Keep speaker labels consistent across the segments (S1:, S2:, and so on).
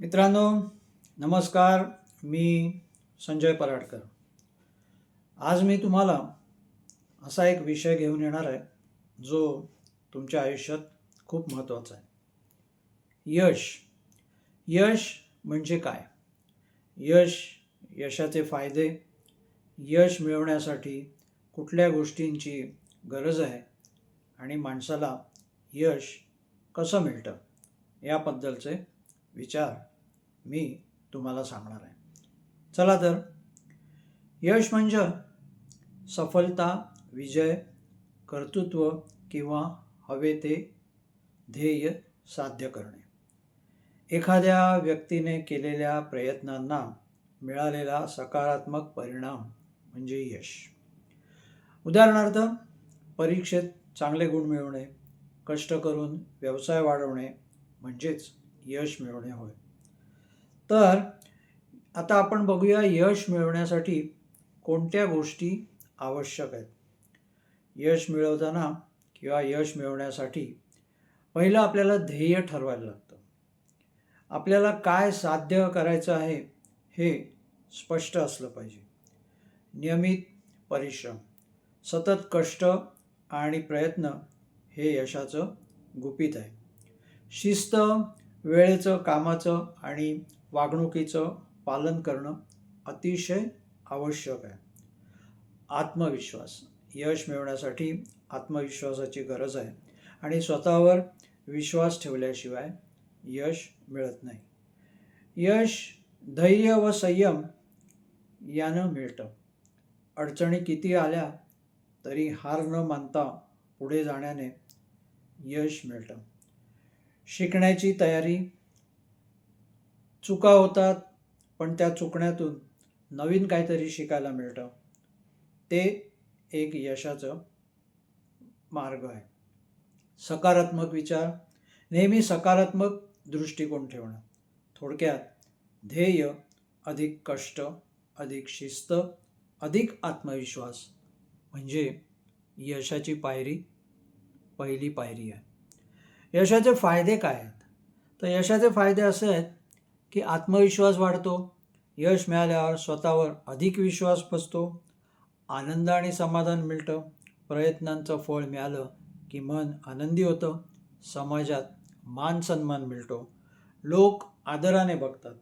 S1: मित्रांनो नमस्कार मी संजय पराडकर. आज मी तुम्हाला असा एक विषय घेऊन येणार आहे जो तुमच्या आयुष्यात खूप महत्त्वाचा आहे. यश. यश म्हणजे काय? यश यशाचे फायदे यश मिळवण्यासाठी कुठल्या गोष्टींची गरज आहे आणि माणसाला यश कसं मिळतं याबद्दलचे विचार मी तुम्हाला सांगणार आहे. चला तर यश म्हणजे सफलता विजय कर्तृत्व किंवा हवे ते ध्येय साध्य करणे. एखाद्या व्यक्तीने केलेल्या प्रयत्नांना मिळालेला सकारात्मक परिणाम म्हणजे यश. उदाहरणार्थ परीक्षेत चांगले गुण मिळवणे कष्ट करून व्यवसाय वाढवणे म्हणजेच यश मिळवणे होय. तर आता आपण बघूया यश मिळवण्यासाठी कोणत्या गोष्टी आवश्यक आहेत. यश मिळवताना किंवा यश मिळवण्यासाठी पहिलं आपल्याला ध्येय ठरवायला लागतं. आपल्याला काय साध्य करायचं आहे हे स्पष्ट असलं पाहिजे. नियमित परिश्रम सतत कष्ट आणि प्रयत्न हे यशाचं गुपित आहे. शिस्त वेळेचं कामाचं आणि वागणुकीचं पालन करणं अतिशय आवश्यक आहे. आत्मविश्वास यश मिळवण्यासाठी आत्मविश्वासाची गरज आहे आणि स्वतःवर विश्वास ठेवल्याशिवाय यश मिळत नाही. यश धैर्य व संयम यानं मिळतं. अडचणी किती आल्या तरी हार न मानता पुढे जाण्याने यश मिळतं. शिकण्याची तयारी चुका होतात पण त्या चुकण्यातून नवीन काहीतरी शिकायला मिळतं. ते एक यशाचं मार्ग आहे. सकारात्मक विचार नेहमी सकारात्मक दृष्टिकोन ठेवणं. थोडक्यात ध्येय अधिक कष्ट अधिक शिस्त अधिक आत्मविश्वास म्हणजे यशाची पायरी पहिली पायरी आहे. यशाचे फायदे काय आहेत? तर यशाचे फायदे असे आहेत की आत्मविश्वास वाढतो यश मिळाल्यावर स्वतःवर अधिक विश्वास बसतो आनंद आणि समाधान मिळतं प्रयत्नांचं फळ मिळालं की मन आनंदी होतं समाजात मान सन्मान मिळतो. लोक आदराने बघतात.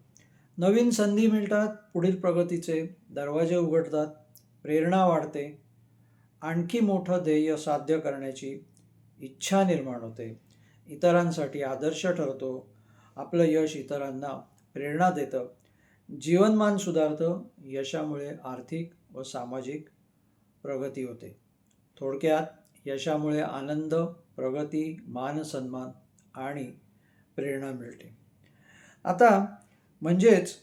S1: नवीन संधी मिळतात पुढील प्रगतीचे दरवाजे उघडतात प्रेरणा वाढते आणखी मोठं ध्येय साध्य करण्याची इच्छा निर्माण होते. इतरांसाठी आदर्श ठरतो. आपलं यश इतरांना प्रेरणा देतं. जीवनमान सुधारतं यशामुळे आर्थिक व सामाजिक प्रगती होते. थोडक्यात यशामुळे आनंद प्रगती मानसन्मान आणि प्रेरणा मिळते. आता म्हणजेच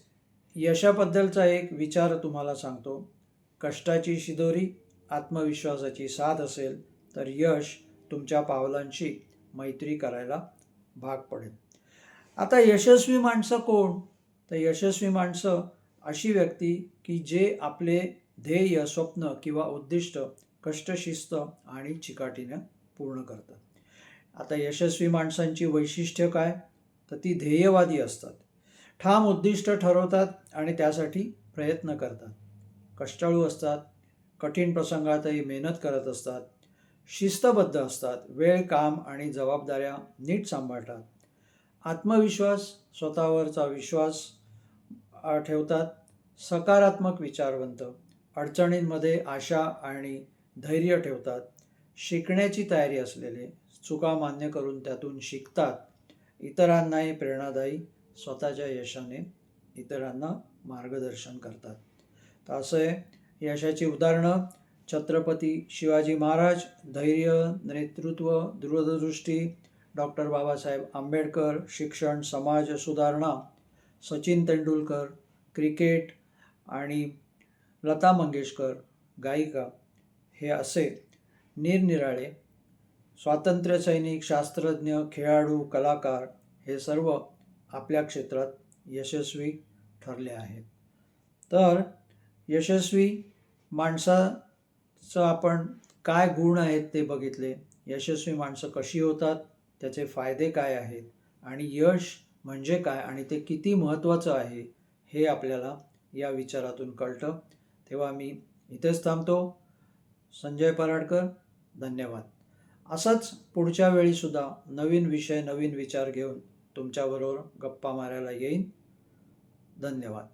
S1: यशाबद्दलचा एक विचार तुम्हाला सांगतो. कष्टाची शिदोरी आत्मविश्वासाची साथ असेल तर यश तुमच्या पावलांशी मैत्री करायला भाग पडेल. आता यशस्वी माणसं कोण? तर यशस्वी माणसं अशी व्यक्ती की जे आपले ध्येय स्वप्न किंवा उद्दिष्ट कष्टशिस्त आणि चिकाटीनं पूर्ण करतात. आता यशस्वी माणसांची वैशिष्ट्य काय? तर ती ध्येयवादी असतात. ठाम उद्दिष्ट ठरवतात आणि त्यासाठी प्रयत्न करतात. कष्टाळू असतात कठीण प्रसंगातही मेहनत करत असतात शिस्तबद्ध असतात वेळ काम आणि जबाबदाऱ्या नीट सांभाळतात. आत्मविश्वास स्वतःवरचा विश्वास ठेवतात. सकारात्मक विचारवंत अडचणींमध्ये आशा आणि धैर्य ठेवतात. शिकण्याची तयारी असलेले चुका मान्य करून त्यातून शिकतात. इतरांनाही प्रेरणादायी स्वतःच्या यशाने इतरांना मार्गदर्शन करतात. तर असं आहे. यशाची उदाहरणं छत्रपती शिवाजी महाराज धैर्य नेतृत्व दूरदृष्टी डॉक्टर बाबासाहेब आंबेडकर शिक्षण समाज सुधारणा सचिन तेंडुलकर क्रिकेट आणि लता मंगेशकर गायिका हे असे निरनिराळे स्वातंत्र्यसैनिक शास्त्रज्ञ खेळाडू कलाकार हे सर्व आपल्या क्षेत्रात यशस्वी ठरले आहेत. तर यशस्वी माणसाचं आपण काय गुण आहेत ते बघितले? यशस्वी माणसं कशी होतात? त्याचे फायदे काय आहेत आणि यश म्हणजे काय आणि ते किती महत्त्वाचं आहे हे आपल्याला या विचारातून कळतं. तेव्हा मी इथेच थांबतो. संजय पराडकर धन्यवाद. असंच पुढच्या वेळीसुद्धा नवीन विषय नवीन विचार घेऊन तुमच्याबरोबर गप्पा मारायला येईन. धन्यवाद.